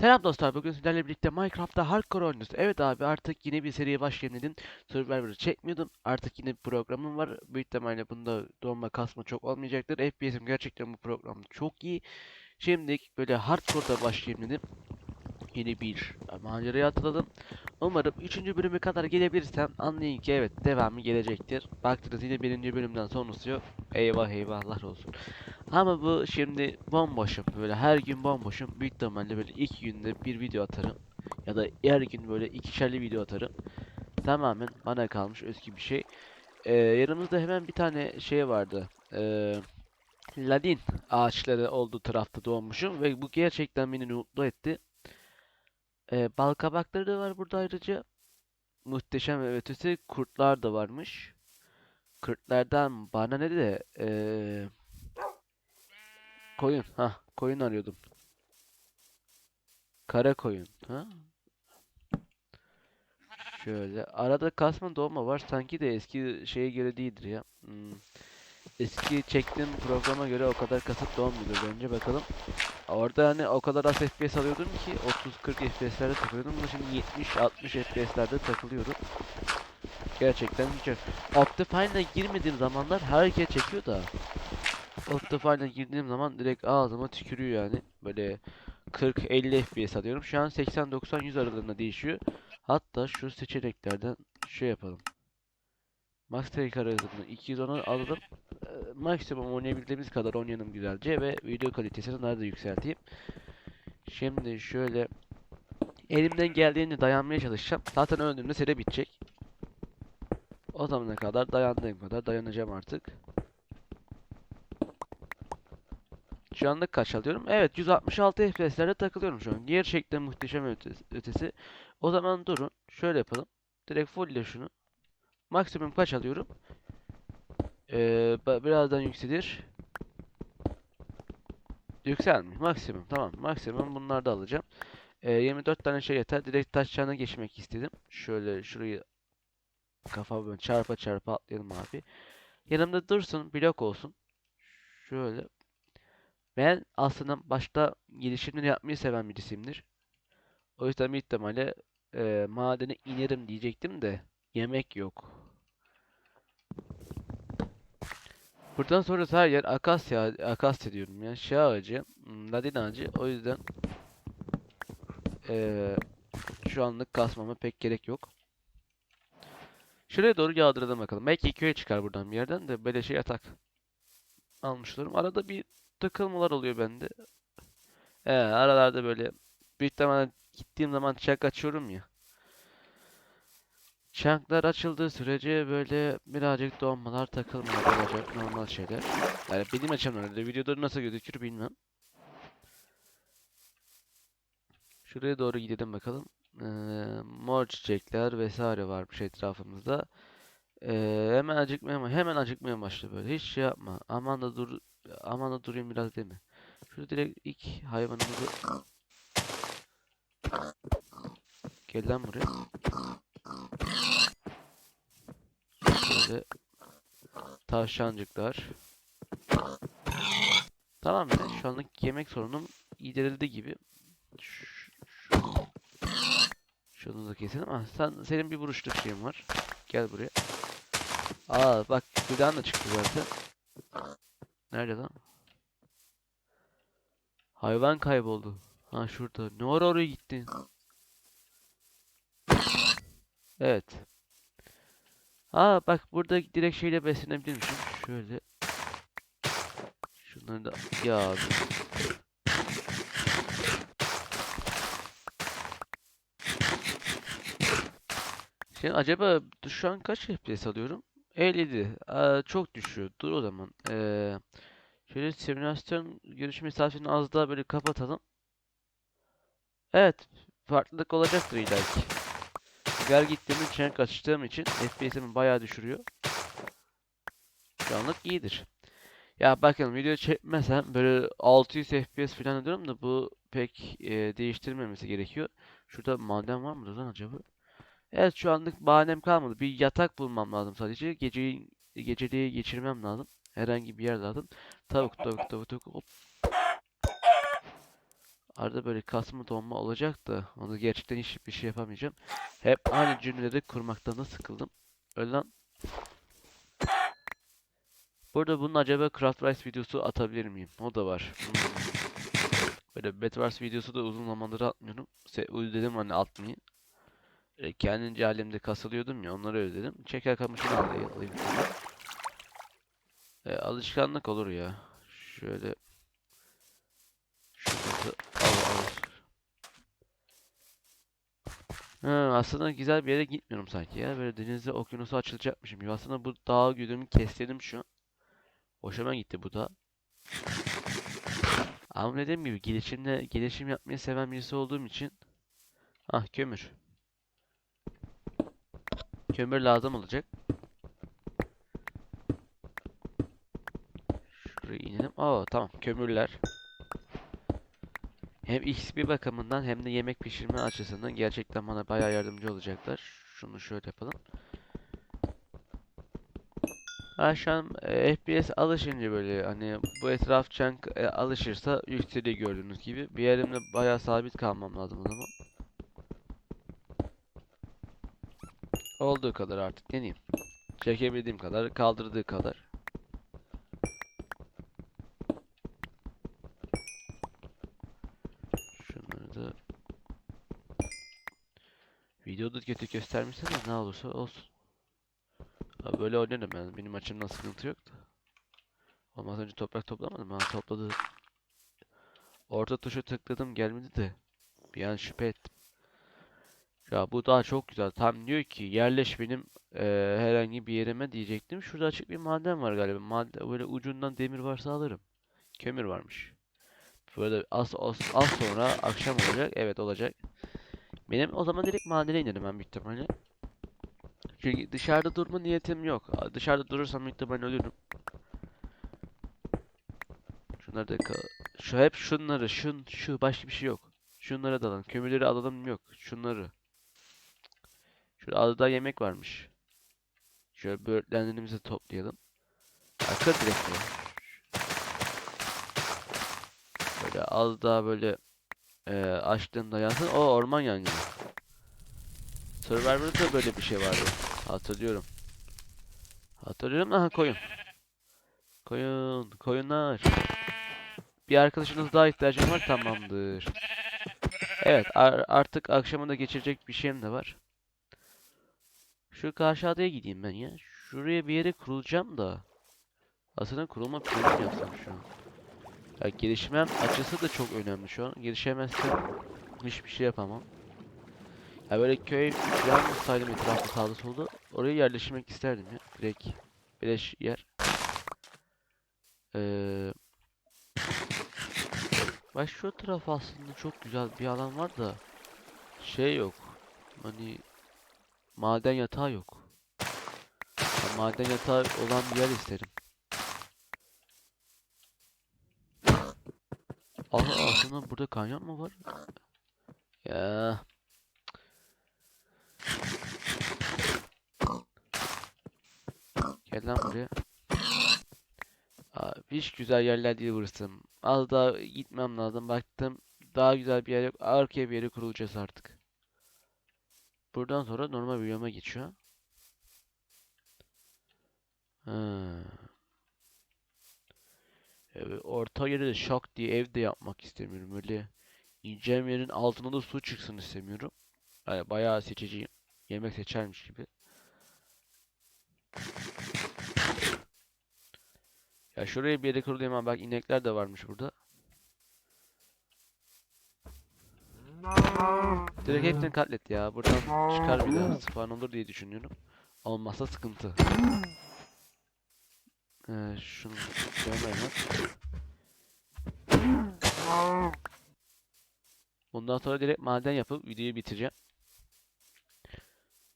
Selam dostlar. Bugün sizlerle birlikte Minecraft'ta hardcore oynuyoruz. Evet abi artık yine bir seriye başlayayım. Survivor'ı çekmiyordum. Artık yine bir programım var. Büyük ihtimalle bunda donma kasma çok olmayacaktır. FPS'im gerçekten bu program çok iyi. Şimdi böyle hardcore'da başlayayım dedim. Yeni bir maceraya atladım. Umarım 3. bölüme kadar gelebilirsem anlayın ki evet devamı gelecektir. Baktınız yine 1. bölümden sonrası yok. Eyvah eyvahlar olsun. Ama bu şimdi bomboşum böyle her gün bomboşum. Büyük ihtimalle böyle ilk günde bir video atarım. Ya da her gün böyle ikişerli video atarım. Tamamen bana kalmış özgü bir şey. Ee, yanımızda hemen bir tane şey vardı. Ee, ladin ağaçları olduğu tarafta doğmuşum ve bu gerçekten beni mutlu etti. Ee, bal kabakları da var burada ayrıca. Muhteşem ve ötesi kurtlar da varmış. Kurtlardan bana ne de ee, koyun. Ha, koyun arıyordum. Kara koyun. Ha? Şöyle. Arada kasma doğma var. Sanki de eski şeye göre değildir ya. Hmm. Eski çektiğim programa göre o kadar kasıp doğmuyordu bence bakalım. Orada hani o kadar az FPS alıyordum ki 30-40 FPS'lerde takılıyordum. Ama şimdi 70-60 FPS'lerde takılıyorum. Gerçekten güzel. Optifine'a girmediğim zamanlar herkes çekiyor da. Optifine'a girdiğim zaman direkt ağzıma tükürüyor yani. Böyle 40-50 FPS alıyorum. Şu an 80-90-100 aralığında değişiyor. Hatta şu seçeneklerden şey yapalım. Max Take aralığını 210'a alalım. Ee, maksimum oynayabildiğimiz kadar oynayalım güzelce ve video kalitesini daha da yükselteyim. Şimdi şöyle elimden geldiğince dayanmaya çalışacağım. Zaten öldüğümde seri bitecek. O zamana kadar dayandığım kadar dayanacağım artık. Şu anda kaç alıyorum? Evet 166 FPS'lerde takılıyorum şu an. Gerçekten muhteşem ötesi. O zaman durun. Şöyle yapalım. Direkt full ile şunu. Maksimum kaç alıyorum? Ee, birazdan yükselir. Yükselmiş. Maksimum. Tamam. Maksimum bunları da alacağım. Ee, 24 tane şey yeter. Direkt taş geçmek istedim. Şöyle şurayı kafa böyle çarpa çarpa atlayalım abi. Yanımda dursun. Blok olsun. Şöyle. Ben aslında başta gelişimleri yapmayı seven birisiyimdir. O yüzden büyük ihtimalle e, madene inerim diyecektim de yemek yok. Buradan sonra her yer akasya, akasya diyorum ya. Şey ağacı, hmm, ladin ağacı. O yüzden e, şu anlık kasmama pek gerek yok. Şuraya doğru yağdıralım bakalım. Belki köye çıkar buradan bir yerden de böyle şey yatak almış olurum. Arada bir takılmalar oluyor bende. Ee, aralarda böyle büyük ihtimalle gittiğim zaman çak açıyorum ya. Çanklar açıldığı sürece böyle birazcık donmalar takılmalar olacak normal şeyler. Yani benim açımdan öyle videoda nasıl gözükür bilmem. Şuraya doğru gidelim bakalım. Ee, mor çiçekler vesaire varmış etrafımızda. Ee, hemen acıkmaya hemen acıkmaya başladı böyle. Hiç şey yapma. Aman da dur aman da durayım biraz değil mi? Şurada direkt ilk hayvanımızı Gel lan buraya. Şöyle tavşancıklar. Tamam ya şu anlık yemek sorunum giderildi gibi. Şunu, da keselim. Ah, sen, senin bir vuruşluk şeyin var. Gel buraya. Aa bak buradan da çıktı zaten. Nerede lan? Hayvan kayboldu. Ha şurada. Ne ara oraya gittin? Evet. Aa bak burada direkt şeyle beslenebilirmişim. Şöyle. Şunları da ya. Şimdi acaba şu an kaç FPS alıyorum? 57. Aa, çok düşüyor. Dur o zaman. Ee, şöyle simülasyon görüş mesafesini az daha böyle kapatalım. Evet. Farklılık olacaktır illaki. Her gittiğimde çenk açtığım için FPS'imi bayağı düşürüyor. Şu anlık iyidir. Ya bakın video çekmesem böyle 600 FPS falan diyorum da bu pek e, değiştirmemesi gerekiyor. Şurada maden var mıdır lan acaba? Evet şu anlık bahanem kalmadı. Bir yatak bulmam lazım sadece. Geceyi geceliği geçirmem lazım. Herhangi bir yer lazım. Tavuk tavuk tavuk tavuk. Hop. Arada böyle kasma donma olacak da onu gerçekten hiçbir şey yapamayacağım. Hep aynı cümleleri kurmaktan da sıkıldım. Öyle lan. Burada bunun acaba Craft Rice videosu atabilir miyim? O da var. Böyle Bedwars videosu da uzun zamandır atmıyorum. Se dedim hani atmayayım. E, kendince halimde kasılıyordum ya onları özledim. Çeker kamışını alayım. E, alışkanlık olur ya. Şöyle şurası al al. Ha, aslında güzel bir yere gitmiyorum sanki ya. Böyle denize okyanusa açılacakmışım gibi. Aslında bu dağ güdümü kestirdim şu an. Hoşuma gitti bu da. Ama dediğim gibi gelişimde gelişim yapmayı seven birisi olduğum için ah kömür. Kömür lazım olacak. Şuraya inelim. Aa tamam kömürler. Hem XP bakımından hem de yemek pişirme açısından gerçekten bana bayağı yardımcı olacaklar. Şunu şöyle yapalım. An e, FPS alışınca böyle hani bu etraf chunk e, alışırsa yükseliyor gördüğünüz gibi. Bir yerimde bayağı sabit kalmam lazım o zaman. Olduğu kadar artık deneyeyim. Çekebildiğim kadar, kaldırdığı kadar. Şunları da videoda kötü göstermişseniz ne olursa olsun. Ha, böyle oynarım ben. Benim açımdan sıkıntı yok da. Olmaz önce toprak toplamadım. Ha topladı. Orta tuşa tıkladım gelmedi de. Bir an şüphe ettim. Ya bu daha çok güzel. Tam diyor ki yerleş benim eee, herhangi bir yerime diyecektim. Şurada açık bir maden var galiba. Maden, böyle ucundan demir varsa alırım. Kömür varmış. Böyle az, az, az sonra akşam olacak. Evet olacak. Benim o zaman direkt madene inerim ben büyük ihtimalle. Çünkü dışarıda durma niyetim yok. Dışarıda durursam büyük ihtimalle ölürüm. Şunları da şu hep şunları, şun, şu başka bir şey yok. Şunları da alalım. Kömürleri alalım yok. Şunları. Şurada adada yemek varmış. Şöyle böğürtlenlerimizi toplayalım. Arka direkt ya. Böyle az daha böyle eee açlığında yansın. O orman yangını. Survivor'da da böyle bir şey vardı. Hatırlıyorum. Hatırlıyorum aha koyun. Koyun, koyunlar. Bir arkadaşınız daha ihtiyacım var tamamdır. Evet ar- artık akşamı da geçirecek bir şeyim de var. Şu karşı adaya gideyim ben ya. Şuraya bir yere kurulacağım da. Aslında kurulma planı yapsam şu an. Ya gelişmem açısı da çok önemli şu an. Gelişemezsem hiçbir şey yapamam. Ya böyle köy falan olsaydım etrafı sağda solda oraya yerleşmek isterdim ya. Direkt beleş yer. Ee, bak şu taraf aslında çok güzel bir alan var da şey yok. Hani maden yatağı yok. Ya maden yatağı olan bir yer isterim. Aha aslında burada kanyon mu var? Ya Gel lan buraya. Abi, hiç güzel yerler değil burası. Az daha gitmem lazım. Baktım daha güzel bir yer yok. Arkaya bir yere kurulacağız artık. Buradan sonra normal bir yoma geçiyor. Ha. Evet, orta yere de şak diye ev de yapmak istemiyorum. Öyle ineceğim yerin altına da su çıksın istemiyorum. Yani bayağı seçici yemek seçermiş gibi. Ya şuraya bir yere kurulayım ama bak inekler de varmış burada. Direkt hepsini katlet ya. Buradan çıkar bir daha spawn olur diye düşünüyorum. Olmazsa sıkıntı. Ee, şunu hemen. Bundan sonra direkt maden yapıp videoyu bitireceğim.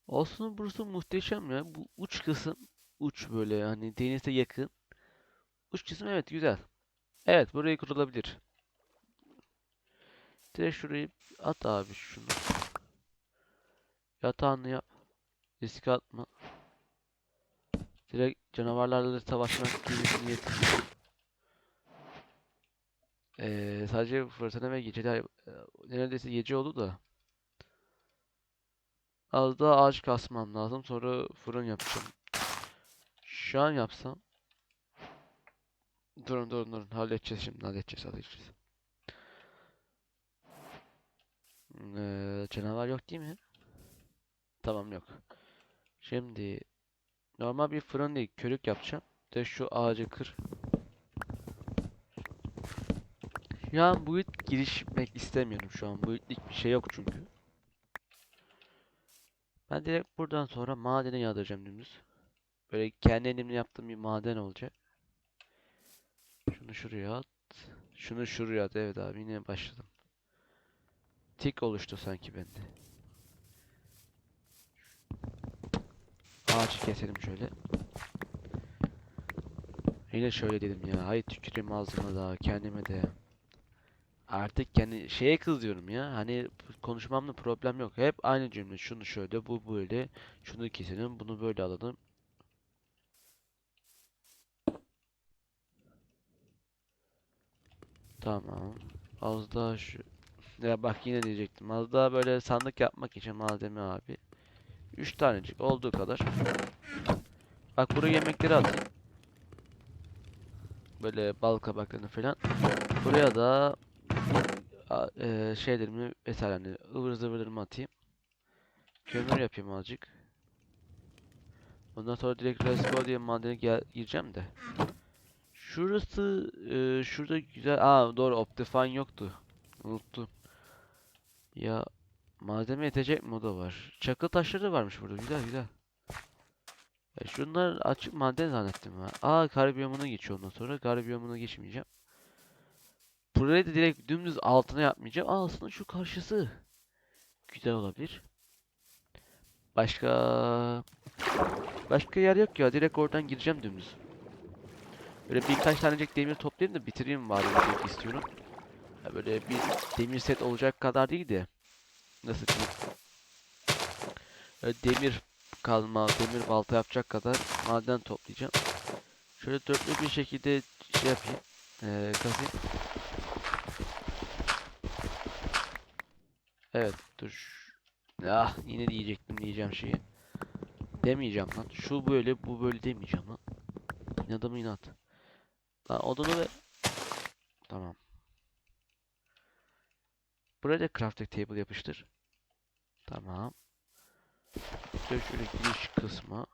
Aslında burası muhteşem ya. Bu uç kısım uç böyle hani denize yakın. Uç kısım evet güzel. Evet burayı kurulabilir. Direkt şurayı at abi şunu. Yatağını yap. Risk atma. Direkt canavarlarla savaşmak gibi bir niyetim. Ee, sadece fırtına ve geceler e, neredeyse gece oldu da. Az daha ağaç kasmam lazım. Sonra fırın yapacağım. Şu an yapsam. Durun durun durun. Halledeceğiz şimdi. Halledeceğiz halledeceğiz. Ee, canavar yok değil mi? Tamam yok. Şimdi normal bir fırın değil. Körük yapacağım. De şu ağacı kır. Şu an boyut girişmek istemiyorum şu an. Boyutlik bir şey yok çünkü. Ben direkt buradan sonra madene yağdıracağım dümdüz. Böyle kendi elimle yaptığım bir maden olacak. Şunu şuraya at. Şunu şuraya at. Evet abi yine başladım. Tik oluştu sanki bende. Ağaçı keselim şöyle. Yine şöyle dedim ya. Hay tüküreyim ağzıma da kendime de. Artık kendi şeye kızıyorum ya. Hani konuşmamda problem yok. Hep aynı cümle. Şunu şöyle, bu böyle. Şunu keselim, bunu böyle alalım. Tamam. Az daha şu. Ya bak yine diyecektim. Az daha böyle sandık yapmak için malzeme abi. 3 tanecik olduğu kadar. Bak buraya yemekleri atayım. Böyle bal kabaklarını falan. Buraya da eee, şeylerimi vesaire hani ıvır zıvırlarımı atayım. Kömür yapayım azıcık. Ondan sonra direkt Let's Go diye madene gireceğim de. Şurası eee, şurada güzel. Aa doğru Optifine yoktu. Unuttum. Ya malzeme yetecek mi o da var. Çakıl taşları varmış burada. Güzel güzel. Ya şunlar açık maden zannettim ha. Aa kar biyomuna geçiyor ondan sonra. Kar biyomuna geçmeyeceğim. Burayı da direkt dümdüz altına yapmayacağım. Aa aslında şu karşısı güzel olabilir. Başka başka yer yok ya. Direkt oradan gireceğim dümdüz. Böyle birkaç tanecik demir toplayayım da bitireyim demek istiyorum. Ya böyle bir demir set olacak kadar değil de nasıl diyeyim? Demir kazma, demir balta yapacak kadar maden toplayacağım. Şöyle dörtlü bir şekilde şey yapayım. Eee kazayım. Evet dur. Ah yine diyecektim diyeceğim şeyi. Demeyeceğim lan. Şu böyle bu böyle demeyeceğim lan. İnadım inat. Lan odunu ver. Tamam. Buraya da crafting table yapıştır. Tamam. Şöyle şöyle giriş kısmı.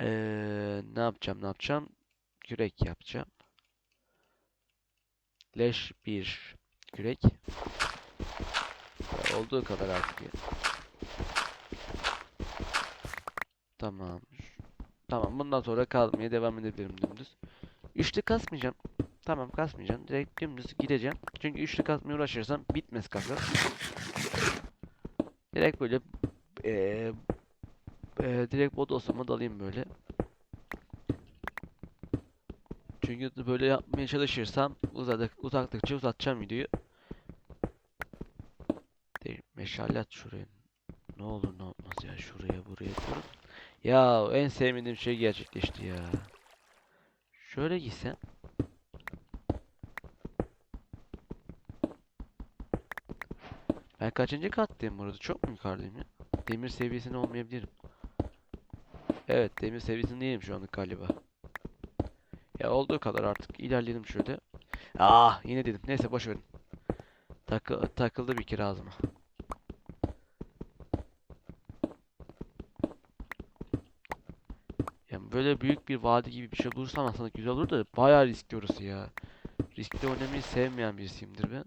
Ee, ne yapacağım ne yapacağım? Kürek yapacağım. Leş bir kürek. Olduğu kadar artık. Tamam. Tamam bundan sonra kalmaya devam edebilirim dümdüz. Üçlü kasmayacağım. Tamam kasmayacağım. Direkt dümdüz gideceğim. Çünkü üçlü kasmaya uğraşırsam bitmez kasar. Direkt böyle eee eee, direkt bodoslama dalayım böyle. Çünkü böyle yapmaya çalışırsam uzadık, uzattıkça uzatacağım videoyu. Değil, meşale şuraya. Ne olur ne olmaz ya şuraya buraya diyorum. Ya en sevmediğim şey gerçekleşti ya. Şöyle gitsem. Ben kaçıncı kattayım burada? Çok mu yukarıdayım ya? Demir seviyesinde olmayabilirim. Evet, demir seviyesinde değilim şu anlık galiba. Ya olduğu kadar artık ilerleyelim şöyle. Ah, yine dedim. Neyse boş verin. Takı takıldı bir kere ağzıma. Yani böyle büyük bir vadi gibi bir şey bulursam aslında güzel olur da bayağı riskli orası ya. Riskli oynamayı sevmeyen birisiyimdir ben.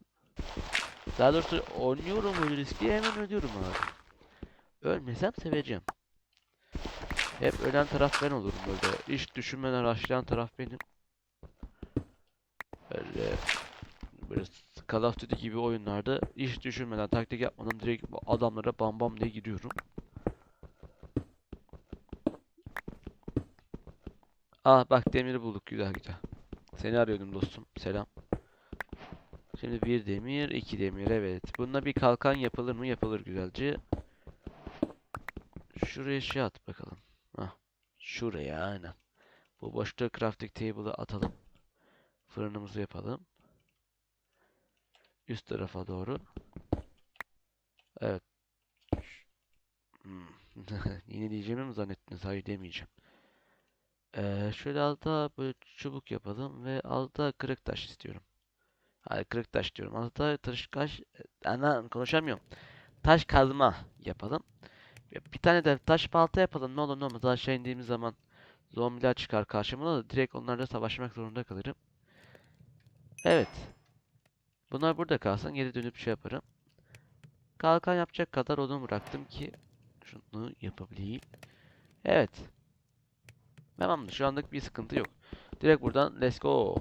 Daha doğrusu oynuyorum öyle riskli hemen ölüyorum abi. Ölmesem seveceğim. Hep ölen taraf ben olurum böyle. Hiç düşünmeden rushlayan taraf benim. Böyle böyle Call of Duty gibi oyunlarda hiç düşünmeden taktik yapmadan direkt bu adamlara bam bam diye gidiyorum. Ah bak demiri bulduk güzel güzel. Seni arıyordum dostum. Selam. Şimdi bir demir, iki demir evet. Bununla bir kalkan yapılır mı? Yapılır güzelce. Şuraya şey at bakalım. Hah. Şuraya aynen. Bu boşta crafting table'ı atalım. Fırınımızı yapalım. Üst tarafa doğru. Evet. Hmm. Yine diyeceğimi mi zannettiniz? Hayır demeyeceğim. Ee, şöyle alta böyle çubuk yapalım ve alta kırık taş istiyorum. Hayır kırık taş diyorum. Alta taş kaş... Ana konuşamıyorum. Taş kazma yapalım. Ya Bir tane de taş balta yapalım. Ne olur ne olmaz. Aşağı indiğimiz zaman zombiler çıkar karşıma da direkt onlarla savaşmak zorunda kalırım. Evet. Bunlar burada kalsın. Geri dönüp şey yaparım. Kalkan yapacak kadar odun bıraktım ki şunu yapabileyim. Evet. Tamamdır. Şu anlık bir sıkıntı yok. Direkt buradan let's go.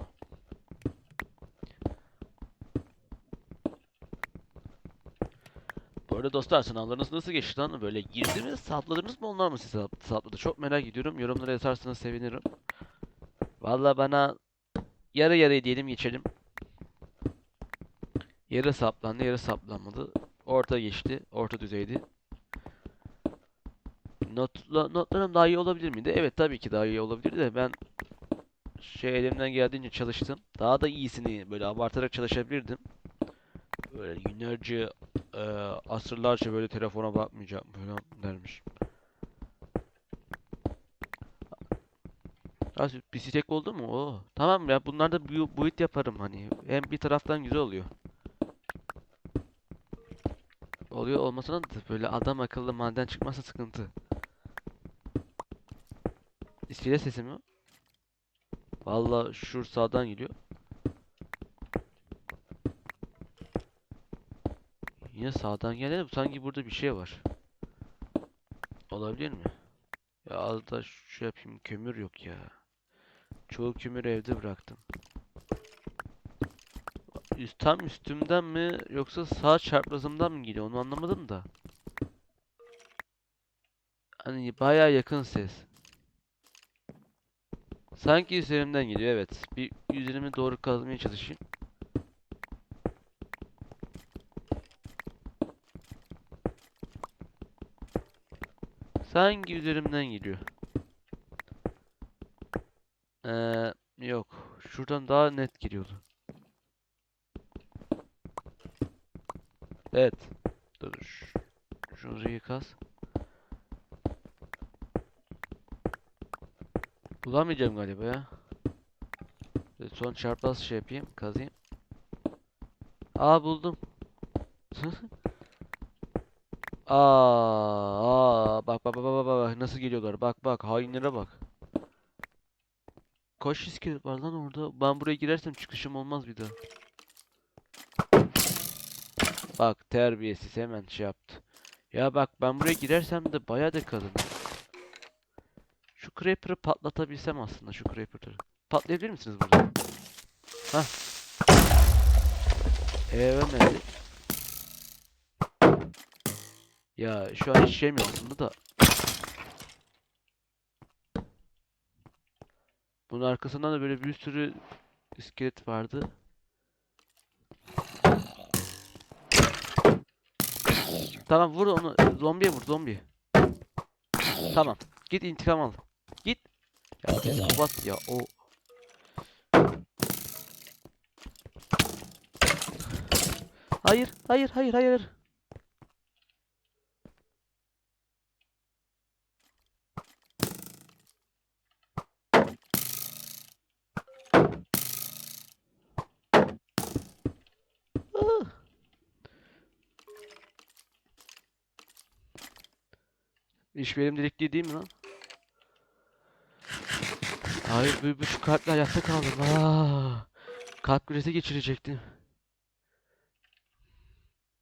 Arada dostlar sınavlarınız nasıl geçti lan? Böyle girdi mi? Sapladınız mı? Onlar mı sizi sap- sapladı? Çok merak ediyorum. Yorumlara yazarsanız sevinirim. Valla bana yarı yarı diyelim geçelim. Yarı saplandı, yarı saplanmadı. Orta geçti. Orta düzeydi. Notla, notlarım daha iyi olabilir miydi? Evet tabii ki daha iyi olabilir de ben şey elimden geldiğince çalıştım. Daha da iyisini böyle abartarak çalışabilirdim. Böyle günlerce, e, asırlarca böyle telefona bakmayacağım falan dermiş. Ya bisiklet oldu mu? Oo. Tamam ya bunlarda bu build yaparım hani. Hem bir taraftan güzel oluyor. Oluyor olmasına da böyle adam akıllı maden çıkmazsa sıkıntı. İskele sesi mi? Valla şu sağdan geliyor. Yine sağdan geldi. Sanki burada bir şey var. Olabilir mi? Ya az da şu yapayım. Kömür yok ya. Çoğu kömür evde bıraktım. Üst, tam üstümden mi yoksa sağ çaprazımdan mı geliyor onu anlamadım da. Hani baya yakın ses. Sanki üzerimden geliyor evet. Bir üzerimi doğru kazmaya çalışayım. Sanki üzerimden geliyor. Ee, yok. Şuradan daha net geliyordu. Evet. Dur. ş- Şurayı kaz. Bulamayacağım galiba ya. Son çarpaz şey yapayım. Kazayım. Aa buldum. Aa, aa bak bak bak bak bak nasıl geliyorlar. Bak bak hainlere bak. Kaç iskelet var lan orada? Ben buraya girersem çıkışım olmaz bir daha. Bak terbiyesiz hemen şey yaptı. Ya bak ben buraya girersem de bayağı da kalın. Şu creeper'ı patlatabilsem aslında şu creeper'ı. Patlayabilir misiniz burada? Hah. Ee ölmedi. Ya şu an hiç şeyim yok da. Bunun arkasından da böyle bir sürü iskelet vardı. Tamam vur onu. Zombiye vur zombi. Tamam. Git intikam al. Git. Ya psikopat ya o. Hayır, hayır, hayır, hayır. İş benim delikliği değil mi lan? Hayır bu, bu şu kalple hayatta kaldım. Aa, kalp krizi geçirecektim.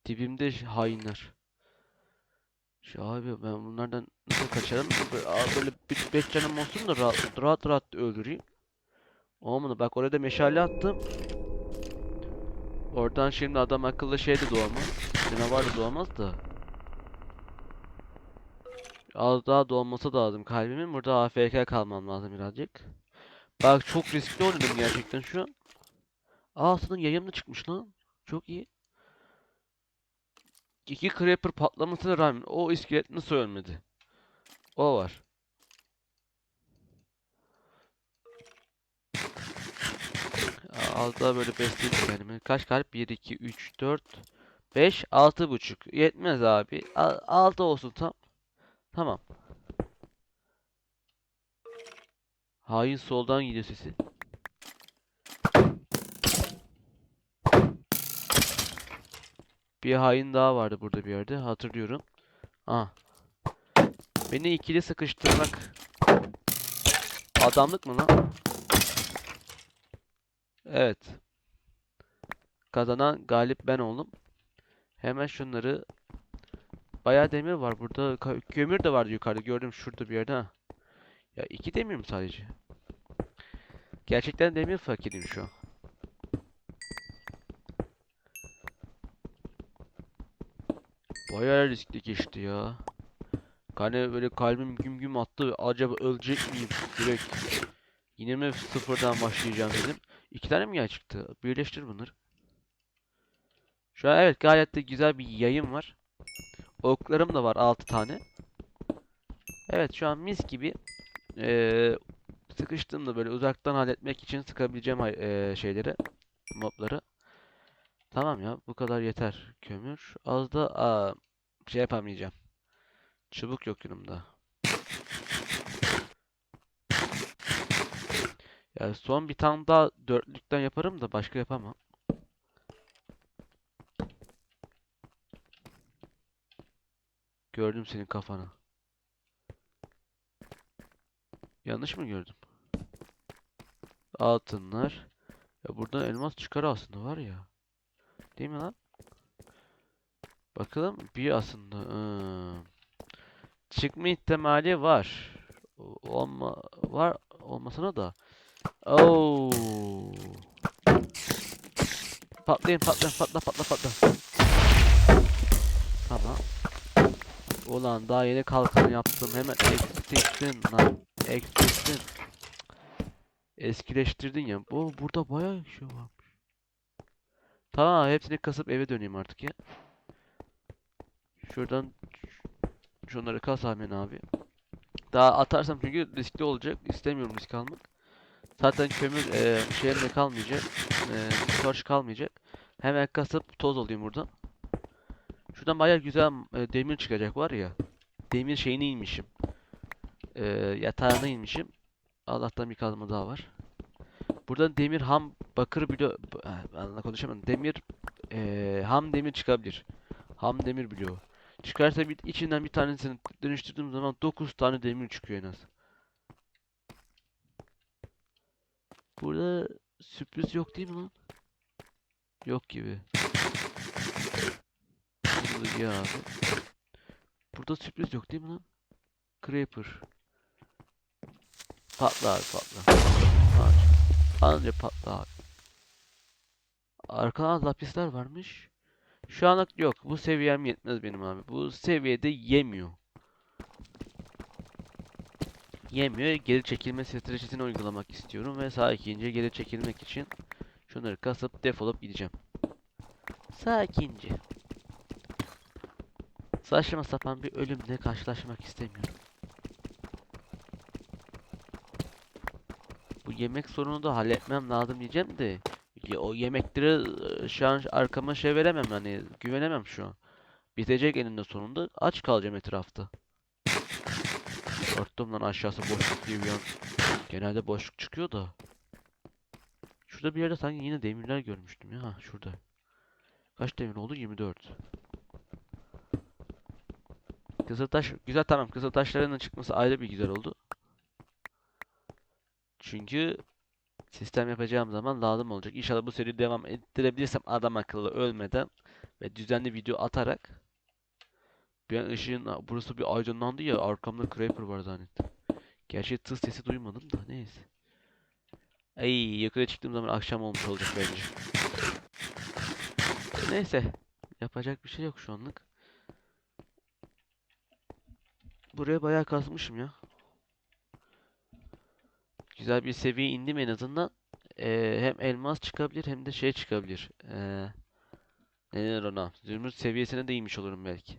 Dibimde hainler. Şu abi ben bunlardan nasıl kaçarım? Aa, böyle bir beş canım olsun da rahat rahat, rahat öldüreyim. Olmadı bak oraya da meşale attım. Oradan şimdi adam akıllı şey de doğmaz. Canavar da doğmaz da. Az daha dolması lazım kalbimin. Burada AFK kalmam lazım birazcık. Bak çok riskli oynadım gerçekten şu. Aa aslında yayın da çıkmış lan. Çok iyi. İki creeper patlamasına rağmen o iskelet nasıl ölmedi? O var. Az daha böyle besleyeyim kendimi. Kaç kalp? 1, 2, 3, 4, 5, 6 buçuk. Yetmez abi. 6 olsun tam. Tamam. Hain soldan gidiyor sesi. Bir hain daha vardı burada bir yerde. Hatırlıyorum. Ah. Beni ikili sıkıştırmak adamlık mı lan? Evet. Kazanan galip ben oldum. Hemen şunları Bayağı demir var burada. Kömür de vardı yukarıda. Gördüm şurada bir yerde. Ha. Ya iki demir mi sadece? Gerçekten demir fakiriyim şu an. Bayağı riskli geçti ya. Hani böyle kalbim güm güm attı. Acaba ölecek miyim direkt? Yine mi sıfırdan başlayacağım dedim. İki tane mi yay çıktı? Birleştir bunları. Şu an evet gayet de güzel bir yayın var. Oklarım da var 6 tane. Evet şu an mis gibi eee sıkıştığımda böyle uzaktan halletmek için sıkabileceğim eee, şeyleri, mobları. Tamam ya bu kadar yeter. Kömür. Az da aa, şey yapamayacağım. Çubuk yok yanımda. Ya son bir tane daha dörtlükten yaparım da başka yapamam. Gördüm senin kafanı. Yanlış mı gördüm? Altınlar. Ya buradan elmas çıkar aslında var ya. Değil mi lan? Bakalım bir aslında. Hmm. Çıkma ihtimali var. Olma var olmasına da. Oo. Patlayın patlayın patla patla patla. Tamam. Ulan daha yeni kalkan yaptım. Hemen eksilttin lan. Eksilttin. Eskileştirdin ya. Bu burada bayağı şey varmış. Tamam hepsini kasıp eve döneyim artık ya. Şuradan şunları kas hemen abi. Daha atarsam çünkü riskli olacak. İstemiyorum risk almak. Zaten kömür eee şeyimde kalmayacak. Eee torç kalmayacak. Hemen kasıp toz olayım buradan. Şuradan bayağı güzel e, demir çıkacak var ya. Demir şeyine inmişim. E, yatağına inmişim. Allah'tan bir kazma daha var. Buradan demir ham bakır bloğu anla konuşamadım. Demir e, ham demir çıkabilir. Ham demir bloğu. Çıkarsa bir, içinden bir tanesini dönüştürdüğüm zaman 9 tane demir çıkıyor en az. Burada sürpriz yok değil mi lan? Yok gibi. Ya abi. Burada sürpriz yok değil mi lan? Creeper. Patla abi patla. Anca, patla abi. Arkadan lapisler varmış. Şu anlık yok. Bu seviyem yetmez benim abi. Bu seviyede yemiyor. Yemiyor. Geri çekilme stratejisini uygulamak istiyorum ve sakince geri çekilmek için şunları kasıp defolup gideceğim. Sakince. Saçma sapan bir ölümle karşılaşmak istemiyorum. Bu yemek sorununu da halletmem lazım diyeceğim de o yemekleri şu an arkama şey veremem hani güvenemem şu an. Bitecek eninde sonunda aç kalacağım etrafta. Korktum lan aşağısı boşluk diye bir an. Genelde boşluk çıkıyor da. Şurada bir yerde sanki yine demirler görmüştüm ya. Ha, şurada. Kaç demir oldu? 24. Kızıltaş güzel tamam. Kızıltaşların çıkması ayrı bir güzel oldu. Çünkü sistem yapacağım zaman lazım olacak. İnşallah bu seri devam ettirebilirsem adam akıllı ölmeden ve düzenli video atarak an ışığın burası bir aydınlandı ya arkamda creeper var zannettim. Gerçi tız sesi duymadım da neyse. Ay yukarı çıktığım zaman akşam olmuş olacak bence. Neyse yapacak bir şey yok şu anlık. Buraya bayağı kazmışım ya. Güzel bir seviye indim en azından. Ee, hem elmas çıkabilir hem de şey çıkabilir. Ee, ne denir ona? Zümrüt seviyesine de inmiş olurum belki.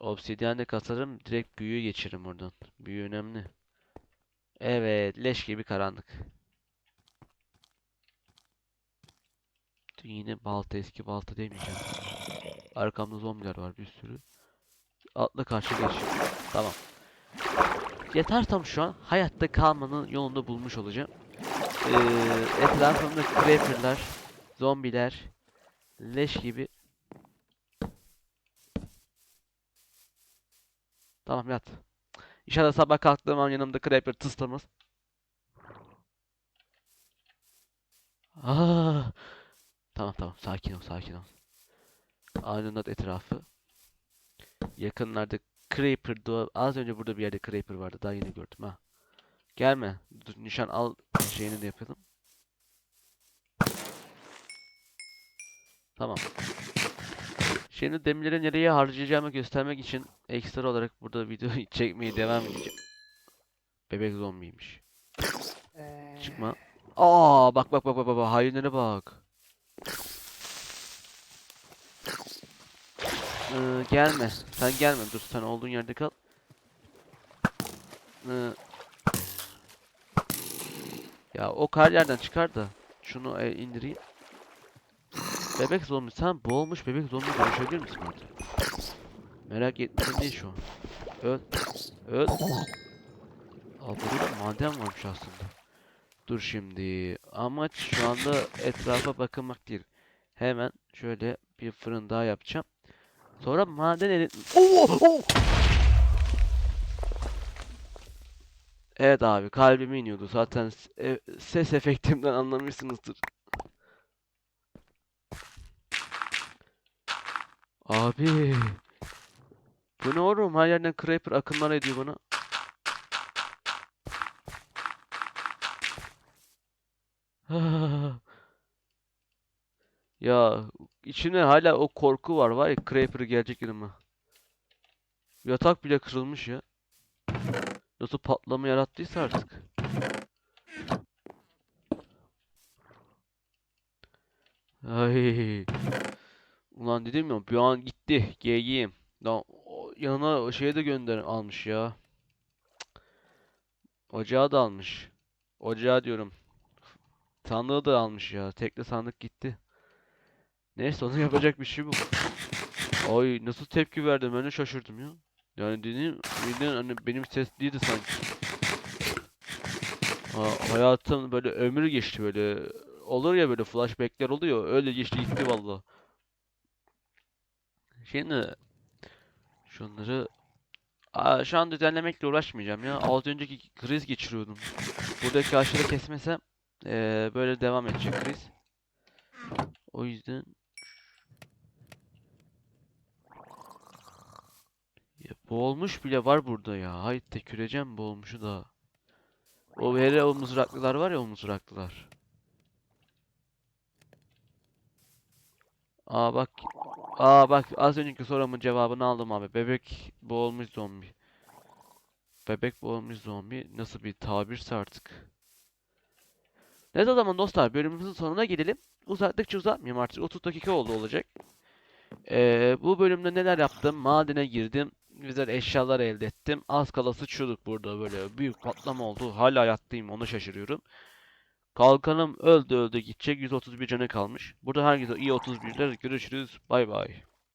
Obsidyenle kasarım. Direkt büyüyü geçiririm oradan. Büyü önemli. Evet. Leş gibi karanlık. Yine balta eski balta demeyeceğim. Arkamda zombiler var bir sürü. Atla karşı geç. Tamam. Yatarsam şu an hayatta kalmanın yolunu bulmuş olacağım. Ee, etrafımda creeper'lar, zombiler, leş gibi. Tamam yat. İnşallah sabah kalktığım an yanımda creeper tıslamaz. Aa, tamam tamam sakin ol sakin ol. Aydınlat etrafı. Yakınlarda Creeper az önce burada bir yerde Creeper vardı daha yeni gördüm ha. Gelme. Dur, nişan al şeyini de yapalım. Tamam. Şimdi demirleri nereye harcayacağımı göstermek için ekstra olarak burada video çekmeye devam edeceğim. Bebek zombiymiş. Çıkma. Aa bak bak bak bak bak hainlere bak. Ee, gelme. Sen gelme. Dur sen olduğun yerde kal. Ee, ya o kar yerden çıkar da şunu e, indireyim. Bebek zombi sen boğulmuş bebek zombi dönüşebilir misin artık? Merak etmedim değil şu an. Öl. Öl. Aa burada da maden varmış aslında. Dur şimdi. Amaç şu anda etrafa bakınmak değil. Hemen şöyle bir fırın daha yapacağım. Sonra maden erit... Oo! Oo! Evet abi kalbime iniyordu. Zaten e- ses efektimden anlamışsınızdır. Abi. Bu ne oğlum? Her yerden creeper akınlar ediyor bana. Ya içine hala o korku var var ya Creeper gelecek yanıma. Yatak bile kırılmış ya. Nasıl patlama yarattıysa artık. Ay. Ulan dedim ya bir an gitti. GG'yim. Lan yanına o şeyi de gönder almış ya. Ocağı da almış. Ocağı diyorum. Sandığı da almış ya. Tekli sandık gitti. Neyse onu yapacak bir şey bu. Ay nasıl tepki verdim ben de şaşırdım ya. Yani dediğim, dediğim hani benim ses değildi sanki. Ha, hayatım böyle ömür geçti böyle. Olur ya böyle flashbackler oluyor. Öyle geçti gitti valla. Şimdi şunları Aa, şu an düzenlemekle uğraşmayacağım ya. Az önceki kriz geçiriyordum. Buradaki ağaçları kesmesem eee, böyle devam edecek kriz. O yüzden Ya boğulmuş bile var burada ya. Hay teküreceğim boğulmuşu da. O hele o mızraklılar var ya o mızraklılar. Aa bak. Aa bak az önceki sorumun cevabını aldım abi. Bebek boğulmuş zombi. Bebek boğulmuş zombi nasıl bir tabirse artık. O zaman dostlar bölümümüzün sonuna gelelim. Uzattıkça uzatmayayım artık 30 dakika oldu olacak. Ee, bu bölümde neler yaptım? Madene girdim. Güzel eşyalar elde ettim. Az kala sıçıyorduk burada böyle büyük patlama oldu. Hala hayattayım onu şaşırıyorum. Kalkanım öldü öldü gidecek 131 canı kalmış. Burada herkese iyi 31'ler görüşürüz. Bay bay.